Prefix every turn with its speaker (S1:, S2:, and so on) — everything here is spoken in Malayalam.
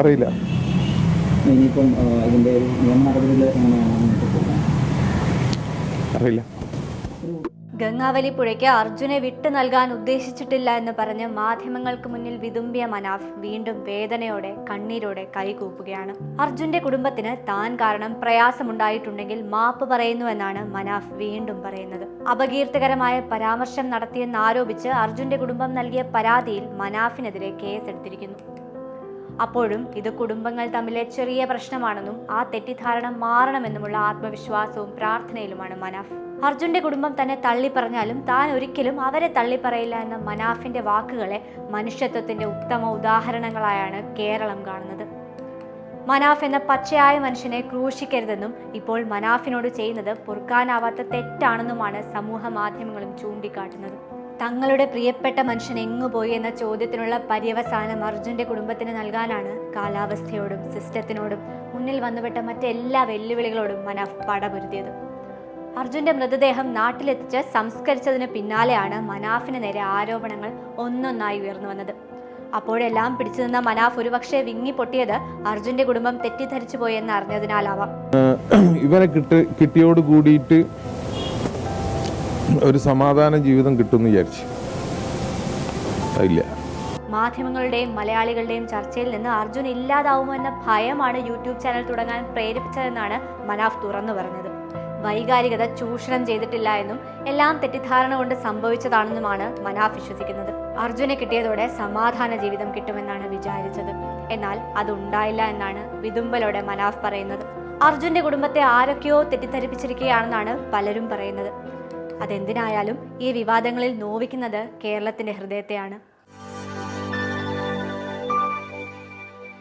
S1: അറിയില്ല.
S2: ഇനിയിപ്പം നിയമ നടപടികൾ
S1: അറിയില്ല.
S3: ഗംഗാവലി പുഴയ്ക്ക് അർജുനെ വിട്ടു നൽകാൻ ഉദ്ദേശിച്ചിട്ടില്ല എന്ന് പറഞ്ഞ് മാധ്യമങ്ങൾക്ക് മുന്നിൽ വിതുമ്പിയ മനാഫ് വീണ്ടും വേദനയോടെ കണ്ണീരോടെ കൈകൂപ്പുകയാണ്. അർജുന്റെ കുടുംബത്തിന് താൻ കാരണം പ്രയാസമുണ്ടായിട്ടുണ്ടെങ്കിൽ മാപ്പ് പറയുന്നു എന്നാണ് മനാഫ് വീണ്ടും പറയുന്നത്. അപകീർത്തികരമായ പരാമർശം നടത്തിയെന്നാരോപിച്ച് അർജുന്റെ കുടുംബം നൽകിയ പരാതിയിൽ മനാഫിനെതിരെ കേസെടുത്തിരിക്കുന്നു. അപ്പോഴും ഇത് കുടുംബങ്ങൾ തമ്മിലെ ചെറിയ പ്രശ്നമാണെന്നും ആ തെറ്റിദ്ധാരണ മാറണമെന്നുമുള്ള ആത്മവിശ്വാസവും പ്രാർത്ഥനയിലുമാണ് മനാഫ്. അർജുന്റെ കുടുംബം തന്നെ തള്ളിപ്പറഞ്ഞാലും താൻ ഒരിക്കലും അവരെ തള്ളിപ്പറയില്ല എന്ന മനാഫിന്റെ വാക്കുകളെ മനുഷ്യത്വത്തിന്റെ ഉത്തമ ഉദാഹരണങ്ങളായാണ് കേരളം കാണുന്നത്. മനാഫ് എന്ന പച്ചയായ മനുഷ്യനെ ക്രൂശിക്കരുതെന്നും ഇപ്പോൾ മനാഫിനോട് ചെയ്യുന്നത് പൊറുക്കാനാവാത്ത തെറ്റാണെന്നുമാണ് സമൂഹ മാധ്യമങ്ങളും ചൂണ്ടിക്കാട്ടുന്നത്. തങ്ങളുടെ പ്രിയപ്പെട്ട മനുഷ്യൻ എങ്ങു പോയി എന്ന ചോദ്യത്തിനുള്ള പര്യവസാനം അർജുന്റെ കുടുംബത്തിന് നൽകാനാണ് കാലാവസ്ഥയോടും സിസ്റ്റത്തിനോടും മുന്നിൽ വന്നുപെട്ട മറ്റെല്ലാ വെല്ലുവിളികളോടും മനാഫ് പടപൊരുതിയത്. അർജുന്റെ മൃതദേഹം നാട്ടിലെത്തിച്ച് സംസ്കരിച്ചതിന് പിന്നാലെയാണ് മനാഫിന് നേരെ ആരോപണങ്ങൾ ഒന്നൊന്നായി ഉയർന്നു വന്നത്. അപ്പോഴെല്ലാം പിടിച്ചു നിന്ന മനാഫ് ഒരുപക്ഷെ വിങ്ങി പൊട്ടിയത് അർജുന്റെ കുടുംബം തെറ്റിദ്ധരിച്ചു പോയെന്ന് അറിഞ്ഞതിനാലാവാം
S1: ഇവനെ കിട്ട് കിട്ടിയോട് കൂടിയിട്ട് ഒരു സമാധാന ജീവിതം കിട്ടുമെന്ന് വിചാരിച്ചു.
S3: മാധ്യമങ്ങളുടെയും മലയാളികളുടെയും ചർച്ചയിൽ നിന്ന് അർജുൻ ഇല്ലാതാവുമോ എന്ന ഭയമാണ് യൂട്യൂബ് ചാനൽ തുടങ്ങാൻ പ്രേരിപ്പിച്ചതെന്നാണ് മനാഫ് തുറന്നു പറഞ്ഞത്. വൈകാരികത ചൂഷണം ചെയ്തിട്ടില്ല എന്നും എല്ലാം തെറ്റിദ്ധാരണ കൊണ്ട് സംഭവിച്ചതാണെന്നുമാണ് മനാഫ് വിശ്വസിക്കുന്നത്. അർജുനെ കിട്ടിയതോടെ സമാധാന ജീവിതം കിട്ടുമെന്നാണ് വിചാരിച്ചത്. എന്നാൽ അതുണ്ടായില്ല എന്നാണ് വിതുമ്പലോടെ മനാഫ് പറയുന്നത്. അർജുന്റെ കുടുംബത്തെ ആരൊക്കെയോ തെറ്റിദ്ധരിപ്പിച്ചിരിക്കുകയാണെന്നാണ് പലരും പറയുന്നത്. അതെന്തിനായാലും ഈ വിവാദങ്ങളിൽ നോവിക്കുന്നത് കേരളത്തിന്റെ ഹൃദയത്തെയാണ്.